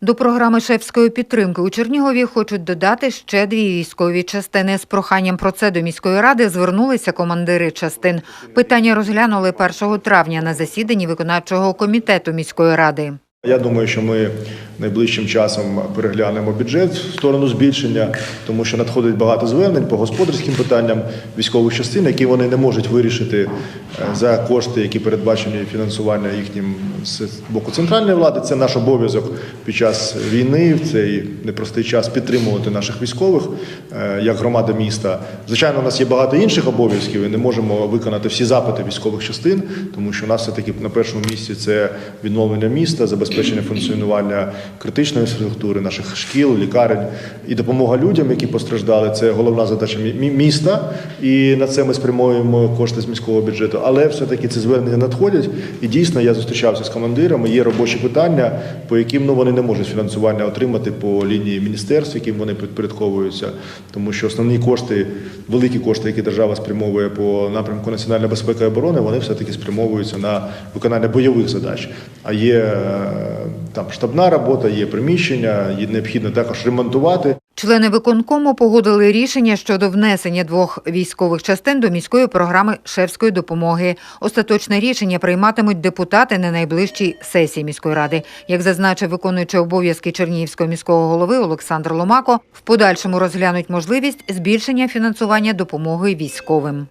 До програми шефської підтримки у Чернігові хочуть додати ще дві військові частини. З проханням про це до міської ради звернулися командири частин. Питання розглянули 1 травня на засіданні виконавчого комітету міської ради. Я думаю, що ми найближчим часом переглянемо бюджет в сторону збільшення, тому що надходить багато звернень по господарським питанням військових частин, які вони не можуть вирішити е, за кошти, які передбачені фінансування їхнім з боку центральної влади. Це наш обов'язок під час війни, в цей непростий час підтримувати наших військових е, як громада міста. Звичайно, у нас є багато інших обов'язків і не можемо виконати всі запити військових частин, тому що у нас все таки на першому місці це відновлення міста, забезпечення функціонування критичної інфраструктури, наших шкіл, лікарень і допомога людям, які постраждали. Це головна задача мі- мі- міста, і на це ми спрямовуємо кошти з міського бюджету. Але все-таки ці звернення надходять. І дійсно я зустрічався з командирами. Є робочі питання, по яким ну вони не можуть фінансування отримати по лінії міністерств, яким вони підпорядковуються, тому що основні кошти, великі кошти, які держава спрямовує по напрямку національної безпеки і оборони, вони все таки спрямовуються на виконання бойових задач. А є е, там штабна робота, є приміщення, є необхідно також ремонтувати. Члени виконкому погодили рішення щодо внесення двох військових частин до міської програми шефської допомоги. Остаточне рішення прийматимуть депутати на найближчій сесії міської ради. Як зазначив виконуючий обов'язки Чернігівського міського голови Олександр Ломако, в подальшому розглянуть можливість збільшення фінансування допомоги військовим.